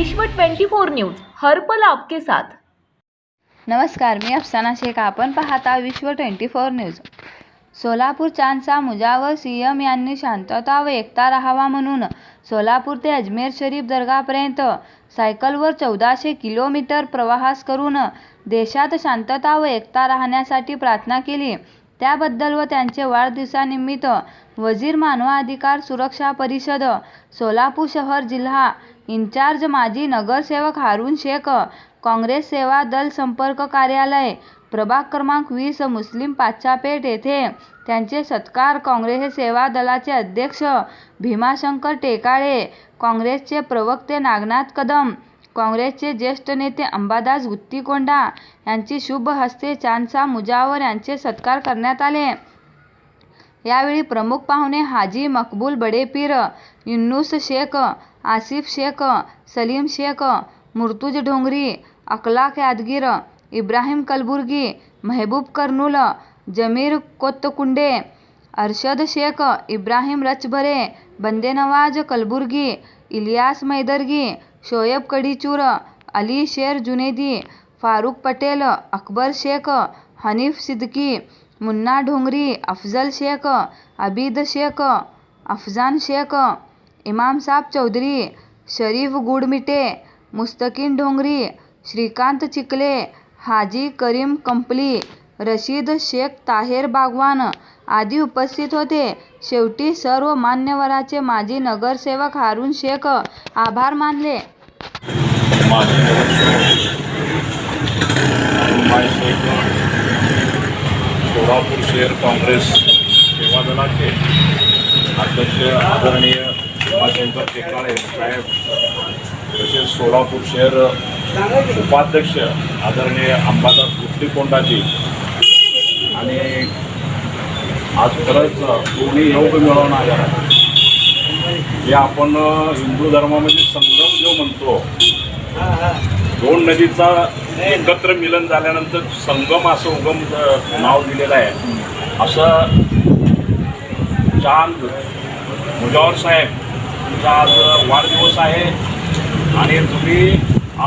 विश्व 24 न्यूज हर्पल आपके साथ. नमस्कार मी अफसाना शेख. आपण पाहता Vishwa twenty four news. Solapur चांदचा Mujawar CM यांनी शांतता व एकता राहावा म्हणून सोलापूर ते अजमेर शरीफ दर्गापर्यंत सायकलवर चौदाशे किलोमीटर प्रवास करून देशात शांतता व एकता राहण्यासाठी प्रार्थना केली. त्याबद्दल व त्यांचे वाढदिवसानिमित्त वजीर मानवाधिकार सुरक्षा परिषद सोलापूर शहर जिल्हा इंचार्ज माजी नगरसेवक हारून शेख काँग्रेस सेवा दल संपर्क कार्यालय प्रभाग क्रमांक वीस मुस्लिम पाचापेठ येथे त्यांचे सत्कार काँग्रेस सेवा दलाचे अध्यक्ष भीमाशंकर टेकाळे काँग्रेसचे प्रवक्ते नागनाथ कदम काँग्रेसचे ज्येष्ठ नेते अंबादास गुत्तीकोंडा यांची शुभ हस्ते चांदसा मुजावर यांचे सत्कार करण्यात आले. यावेळी प्रमुख पाहुणे हाजी मकबूल बडेपीर युन्नुस शेख आसिफ शेख सलीम शेख मुर्तुज ढोंगरी अखलाक यादगीर इब्राहिम कलबुर्गी मेहबूब कर्नूल जमीर कोत्तकुंडे अरशद शेख इब्राहिम रचभरे बंदेनवाज कलबुर्गी इलियास मैदर्गी शोएब कडिचूर अली शेर जुनेदी फारुख पटेल अकबर शेख हनीफ सिद्दकी मुन्ना ढोंगरी अफजल शेख अबीद शेख अफजान शेख इमाम चौधरी शरीफ गुडमिटे मुस्तकीन ढोंगरी श्रीकांत चिखले हाजी करीम कंपली रशीद शेख ताहेर बागवान आदी उपस्थित होते. शेवटी सर्व मान्यवराचे माजी नगरसेवक हारून शेख आभार मानले. माजी नगरसेवक रुमाय शेख सोलापूर शहर काँग्रेस सेवा दलाचे अध्यक्ष आदरणीय उमाशंकर टेकाळे साहेब तसेच सोलापूर शहर उपाध्यक्ष आदरणीय अंबादास गुट्टीकोंडाजी आणि आज खरंच दोन्ही योग मिळवून आल्या जे आपण हिंदू धर्मामध्ये संगम जो म्हणतो दोन नदीचा एकत्र मिलन झाल्यानंतर संगम असं उगम नाव दिलेलं आहे. असं चांद मुजावर साहेब तुमचा आज वाढदिवस आहे. आणि तुम्ही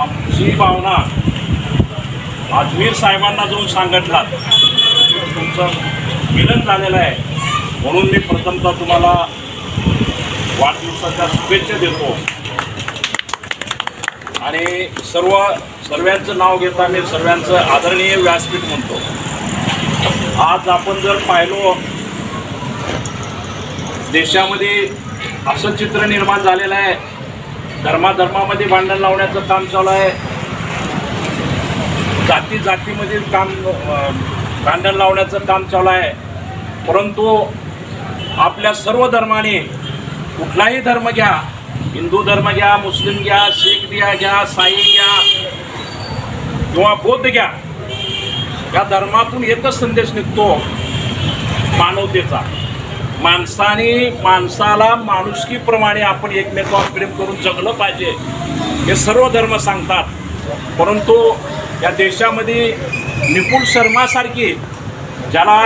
आमची भावना अजमीर साहेबांना जाऊन सांगितलात. तुमचं मिलन झालेलं आहे. म्हणून मी प्रथमतः तुम्हाला वाढदिवसाच्या शुभेच्छा देतो. आणि सर्व सर्वांचं नाव घेता मी सर्वांचं आदरणीय व्यासपीठ म्हणतो. आज आपण जर पाहिलो देशामध्ये असं चित्र निर्माण झालेलं आहे. धर्माधर्मामध्ये भांडण लावण्याचं काम चालू आहे. जाती जातीमध्ये काम भांडण लावण्याचं काम चालू आहे. परंतु आपल्या सर्व धर्माने कुठलाही धर्म घ्या हिंदू धर्म घ्या मुस्लिम घ्या शीख घ्या घ्या साई घ्या किंवा बौद्ध घ्या या धर्मातून एकच संदेश निघतो मानवतेचा. माणसाने माणसाला माणुसकीप्रमाणे आपण एकमेकावर प्रेम करून जगलं पाहिजे. हे सर्व धर्म सांगतात. परंतु या देशामध्ये निपुण शर्मासारखी ज्याला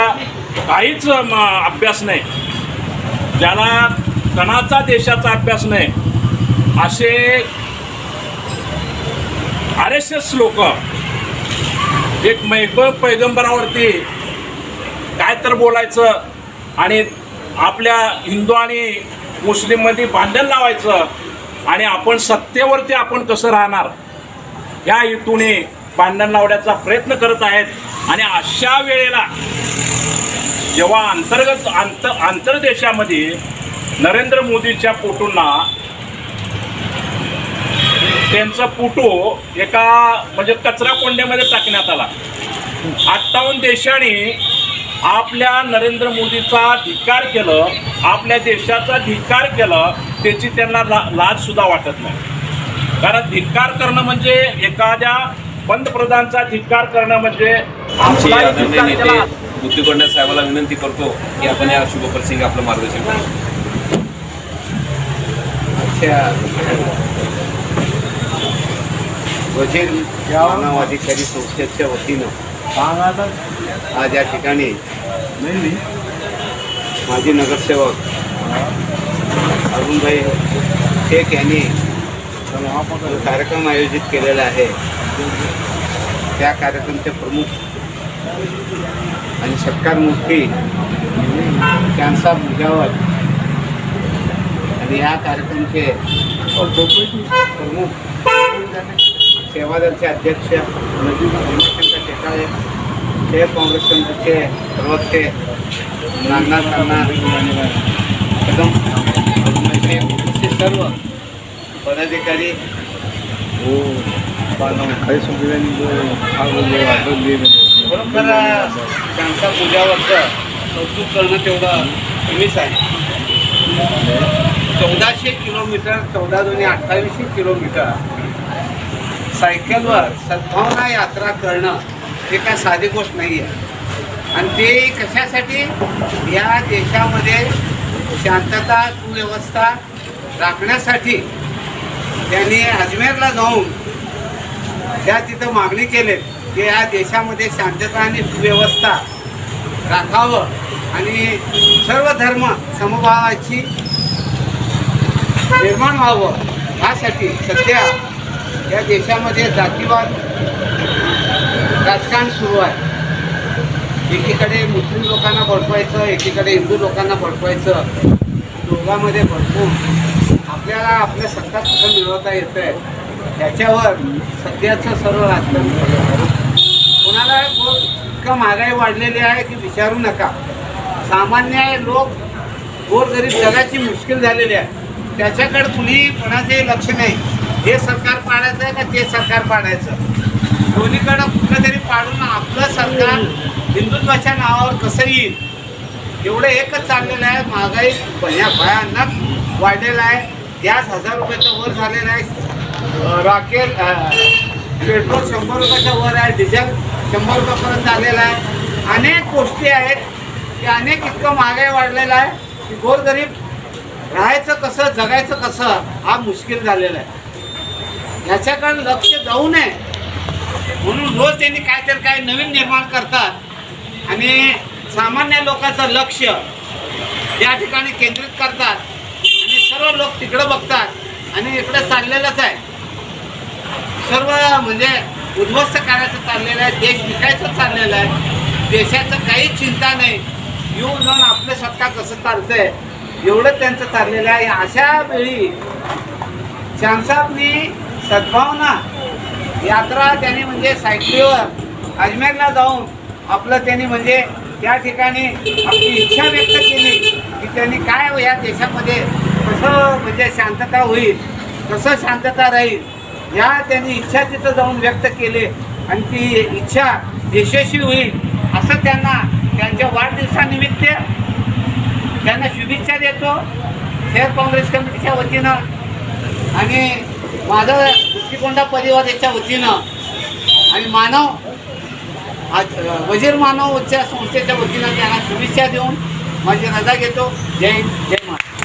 काहीच म, अभ्यास नाही ज्याला कणाचा देशाचा अभ्यास नाही असे आर एस एस लोक एक मैब पैगंबरावरती काय तर बोलायचं आणि आपल्या हिंदू आणि मुस्लिममध्ये भांडण लावायचं आणि आपण सत्तेवरती आपण कसं राहणार? या हेतूने भांडण लावण्याचा प्रयत्न करत आहेत. आणि अशा वेळेला जेव्हा अंतर्गत आंतर आंतरदेशामध्ये नरेंद्र मोदीच्या पोटूंना त्यांचा फोटो एका म्हणजे कचरा कोंड्यामध्ये टाकण्यात आला. अठ्ठावन्न देशांनी आपल्या नरेंद्र मोदीचा धिक्कार केलं आपल्या देशाचा धिक्कार केलं त्याची त्यांना ला लाज सुद्धा वाटत नाही. कारण धिक्कार करणं म्हणजे एखाद्या पंतप्रधानचा धिक्कार करणं म्हणजे आमचे आदरणीय नेते. बुद्धिकोंडा साहेबाला विनंती करतो की आपण या शुभप्रसंगी आपलं मार्गदर्शन करू वजीर मानव अधिकारी संस्थेच्या वतीनं आज या ठिकाणी माजी नगरसेवक अरुणभाई शेख यांनी कार्यक्रम आयोजित केलेला आहे त्या कार्यक्रमचे प्रमुख आणि सत्कार मूर्ती त्यांचा मुजावर आणि या कार्यक्रमचे प्रमुख सेवादलचे अध्यक्ष रविशंकर टेकाळे शहर काँग्रेस कमिटीचे प्रवक्ते नागनाथ अण्णा कदम सर्व पदाधिकारी. हो. खरोखर त्यांचा पूजावरचं कौतुक करणं तेवढं कमीच आहे. चौदाशे किलोमीटर चौदा दोन्ही अठ्ठावीसशे किलोमीटर. सायकलवर सद्भावना यात्रा करणं हे काय साधी गोष्ट नाही आहे आणि ते कशासाठी? या देशामध्ये शांतता सुव्यवस्था राखण्यासाठी त्यांनी अजमेरला जाऊन त्या तिथं मागणी केले की या देशामध्ये शांतता आणि सुव्यवस्था राखावं आणि सर्व धर्म समभावाची निर्माण व्हावं यासाठी सध्या या देशामध्ये जातीवाद राजकारण सुरू आहे. एकीकडे मुस्लिम लोकांना भडकवायचं एकीकडे हिंदू लोकांना भडकवायचं. दोघांमध्ये भडकून आपल्याला आपल्या सत्ता कसं मिळवता येतं आहे त्याच्यावर सध्याचं सर्व राजकारण कोणाला इतकं महागाई वाढलेली आहे की विचारू नका. सामान्य लोक गोरगरीब जगाची मुश्किल झालेली आहे. त्याच्याकडे कुणी कोणाचंही लक्ष नाही. हे सरकार पाडायचं आहे का ते सरकार पाडायचं? दोन्हीकडं कुठलं तरी पाडून आपलं सरकार हिंदुत्वाच्या नावावर कसं येईल? एवढं एकच चाललेलं आहे. महागाई भया भयानक वाढलेलं आहे. गॅस हजार रुपयाचं वर झालेलं आहे. रॉकेल पेट्रोल शंभर रुपयाच्या वर आहे डिझेल शंभर रुपयापर्यंत आलेलं आहे. अनेक गोष्टी आहेत की अनेक इतकं महागाई वाढलेलं आहे की गोरगरीब राहायचं कसं जगायचं कसं हा मुश्किल झालेला आहे. याच्याकडे लक्ष जाऊ नये. म्हणून रोज त्यांनी काहीतरी काय नवीन निर्माण करतात. आणि सामान्य लोकांचं लक्ष या ठिकाणी केंद्रित करतात. आणि सर्व लोक तिकडं बघतात. आणि इकडं चाललेलंच आहे. सर्व म्हणजे उद्ध्वस्त करायचं चाललेलं आहे देश विकायचं चाललेलं आहे. देशाचं काही चिंता नाही. येऊन जाऊन आपलं सत्ता कसं चालतंय एवढं त्यांचं चाललेलं आहे. अशा वेळी शांसाबनी सद्भावना यात्रा त्यांनी म्हणजे सायकलीवर अजमेरला जाऊन आपलं त्यांनी म्हणजे त्या ठिकाणी आपली इच्छा व्यक्त केली की त्यांनी काय या देशामध्ये कसं म्हणजे शांतता होईल कसं शांतता राहील. या त्यांनी इच्छा तिथं जाऊन व्यक्त केले. आणि ती इच्छा यशस्वी होईल असं त्यांना त्यांच्या वाढदिवसानिमित्त त्यांना शुभेच्छा देतो. शहर काँग्रेस कमिटीच्या वतीनं आणि माझं दृष्टिकोंडा परिवाराच्या वतीनं आणि मानव आज वजीर मानव उच्च संस्थेच्या वतीनं त्यांना शुभेच्छा देऊन माझी रजा घेतो. जय हिंद जय महाराष्ट्र.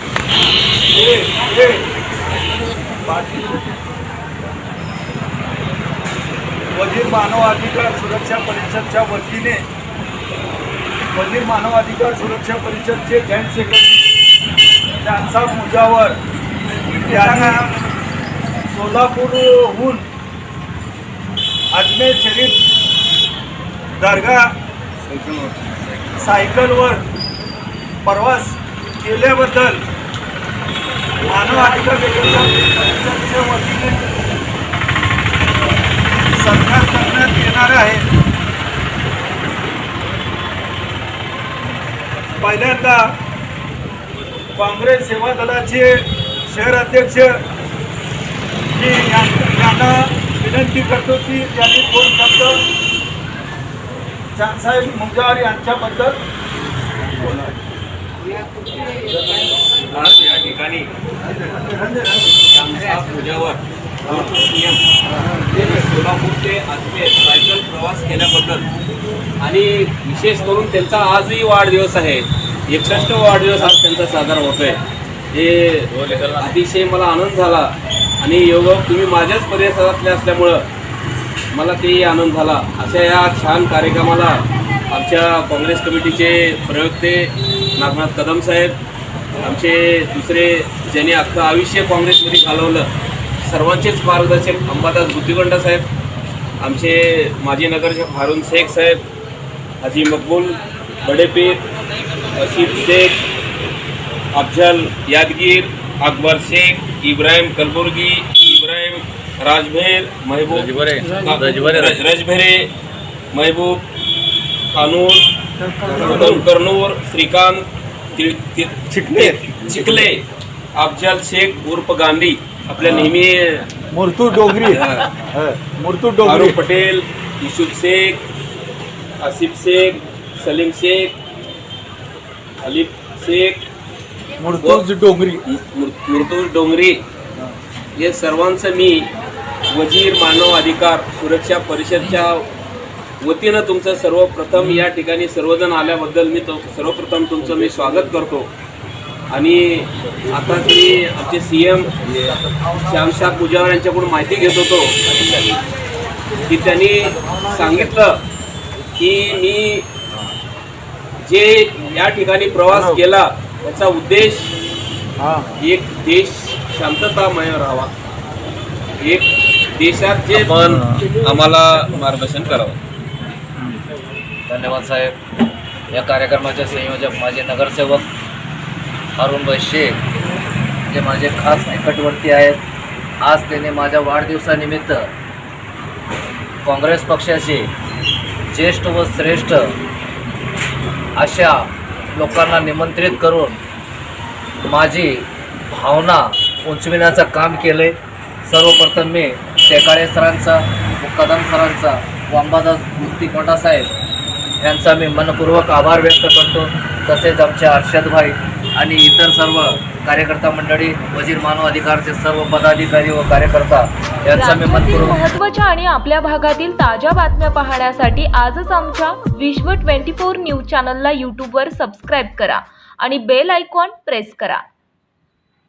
वजीर मानव अधिकार सुरक्षा परिषदच्या वतीने वजीर मानव अधिकार सुरक्षा परिषदचे जॉईंट सेक्रेटरी जानसाब मुजावर यांनी सोलापूरहून अजमेर शरीफ दर्गा सायकलवर प्रवास केल्याबद्दल मानव अधिकार परिषदच्या वतीने सत्कार करण्यात येणार आहे. पहिल्यांदा काँग्रेस सेवा दलाचे शहर अध्यक्ष मी यांना विनंती करतो की त्यांनी दोन शब्द चांदसाहेब मुंजार यांच्याबद्दल आज या ठिकाणी श्यामशाह पूजावर नियम सोलापूर ते अजमेर सायकल प्रवास केल्याबद्दल. आणि विशेष करून त्यांचा आजही वाढदिवस आहे. एकसष्ट वाढदिवस आज त्यांचा साजरा होतोय. हे अतिशय मला आनंद झाला. आणि योग तुम्ही माझ्याच परिसरातले असल्यामुळं मला तेही आनंद झाला. अशा या छान कार्यक्रमाला आमच्या काँग्रेस कमिटीचे प्रवक्ते नागनाथ कदम साहेब आमचे दुसरे ज्यांनी अख्खं आयुष्य काँग्रेसमध्ये घालवलं सर्वांचेच मार्गदर्शक अंबादास बुद्धिगंडा साहेब आमचे माजी नगरसेवक हारून शेख साहेब हाजी मकबूल बडेपीर अशीफ शेख अफजल यादगीर अकबर शेख इब्राहिम कलबुर्गी इब्राहिम राजभेर महबूब रज- रजभेरे महबूब कानूर करनूर श्रीकांत चिखले. चिखले अफजल शेख उर्फ गांधी आपल्या नेहमी मुरतू डोंगरी. मुरतू डोंगरी. पटेल युसुफ शेख आसिफ शेख सलीम शेख अलिफ शेख मुरतूज डोंगरी. मृतूर डोंगरी. हे सर्वांचं मी वजीर मानव अधिकार सुरक्षा परिषदच्या वतीनं तुमचं सर्वप्रथम या ठिकाणी सर्वजण आल्याबद्दल मी तो सर्वप्रथम तुमचं मी स्वागत करतो. आणि आता मी आमचे सी एम श्यामशाह पुजावर यांच्याकडून माहिती घेत होतो की त्यांनी सांगितलं की मी जे या ठिकाणी प्रवास केला त्याचा उद्देश हा. एक देश शांततामय राहावा. एक देशात जे मन आम्हाला मार्गदर्शन करावं. धन्यवाद साहेब. या कार्यक्रमाचे संयोजक माझे नगरसेवक अरुणभाई शेख जे माझे खास निकटवर्ती आहेत. आज त्याने माझ्या वाढदिवसानिमित्त काँग्रेस पक्षाचे ज्येष्ठ व श्रेष्ठ अशा लोकांना निमंत्रित करून माझी भावना उंचविण्याचं काम केलं आहे सर्वप्रथम मी शेकाळे सरांचा मुक्कादाम सरांचा व अंबादास मुक्तिकोंडा साहेब यांचा मी मनपूर्वक आभार व्यक्त करतो. तसेच आमचे अर्षदभाई आणि इतर सर्व कार्यकर्ता मंडळी वजीर मानव अधिकारचे सर्व पदाधिकारी व कार्यकर्ता यांचा मी महत्त्वाच्या आणि आपल्या भागातील ताज्या बातम्या पाहण्यासाठी आजच आमच्या विश्व ट्वेंटी फोर न्यूज चॅनलला यूट्यूबवर सबस्क्राईब करा आणि बेल आयकॉन प्रेस करा.